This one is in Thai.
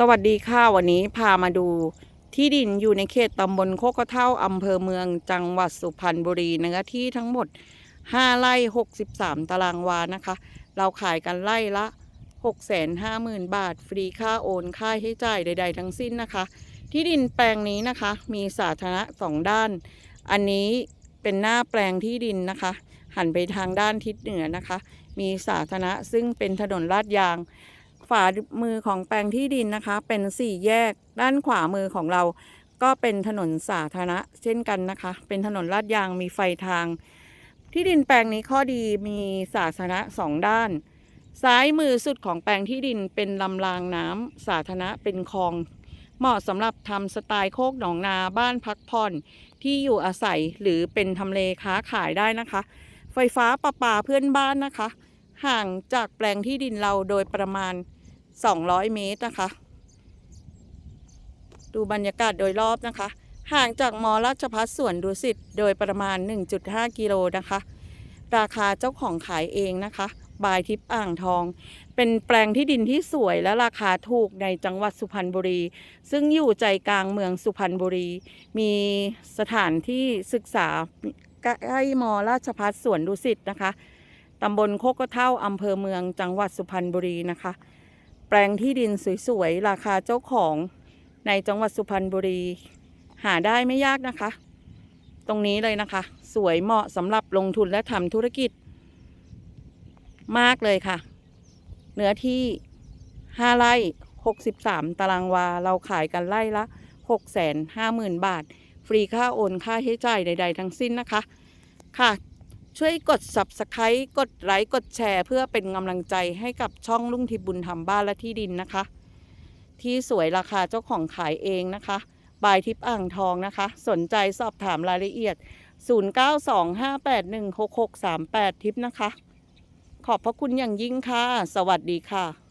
สวัสดีค่ะวันนี้พามาดูที่ดินอยู่ในเขตตำบลโคกกะเท่าอำเภอเมืองจังหวัดสุพรรณบุรีเนื้อที่ทั้งหมด 5ไร่63 ตารางวานะคะ เราขายกันไร่ละ 650,000 บาท ฟรีค่าโอนค่าให้จ่ายใด ๆ ทั้งสิ้นนะคะ ที่ดินแปลงนี้นะคะ มีสาธารณะสองด้าน อันนี้เป็นหน้าแปลงที่ดินนะคะ หันไปทางด้านทิศเหนือนะคะ มีสาธารณะซึ่งเป็นถนนลาดยาง ฝามือของแปลงที่ดินนะคะ เป็นสี่แยก ด้านขวามือของเรา ก็เป็นถนนสาธารณะเช่นกันนะคะ เป็นถนนลาดยางมีไฟทาง ที่ดินแปลงนี้ข้อดีมีสาธารณะสองด้าน ซ้ายมือสุดของแปลงที่ดินเป็นลำรางน้ำสาธารณะเป็นคลอง เหมาะสำหรับทำสไตล์โคกหนองนาบ้านพักผ่อนที่อยู่อาศัยหรือเป็นทำเลค้าขายได้นะคะ ไฟฟ้าประปาเพื่อนบ้านนะคะห่างจากแปลงที่ดินเราโดยประมาณ 200 เมตรนะคะ ดูบรรยากาศโดยรอบนะคะ ห่างจากมอราชพัฒสวนดุสิตโดยประมาณ 1.5 กิโลนะคะ ราคาเจ้าของขายเองนะคะ บายทิพย์อ่างทอง เป็นแปลงที่ดินที่สวยและราคาถูกในจังหวัดสุพรรณบุรี ซึ่งอยู่ใจกลางเมืองสุพรรณบุรี มีสถานที่ศึกษาใกล้มอราชพัฒสวนดุสิตนะคะตำบลโคกเท่าอำเภอเมืองจังหวัดสุพรรณบุรีนะคะ แปลงที่ดินสวยๆ ราคาเจ้าของในจังหวัดสุพรรณบุรี หาได้ไม่ยากนะคะ ตรงนี้เลยนะคะ สวยเหมาะสำหรับลงทุนและทำธุรกิจ มากเลยค่ะ เนื้อที่ 5 ไร่ 63 ตารางวา เราขายกันไร่ละ 650,000 บาท ฟรีค่าโอนค่าใช้จ่ายใด ๆ ทั้งสิ้นนะคะ ค่ะ ช่วยกด subscribe กดไลค์กดแชร์ เพื่อเป็นกำลังใจให้กับช่องลุงทิพย์บุญธรรมบ้านและที่ดินนะคะ ที่สวยราคาเจ้าของขายเองนะคะบายทิพย์อ่างทองนะคะ สนใจสอบถามรายละเอียด 0925816638 ทิพย์นะคะ ขอบพระคุณอย่างยิ่งค่ะ สวัสดีค่ะ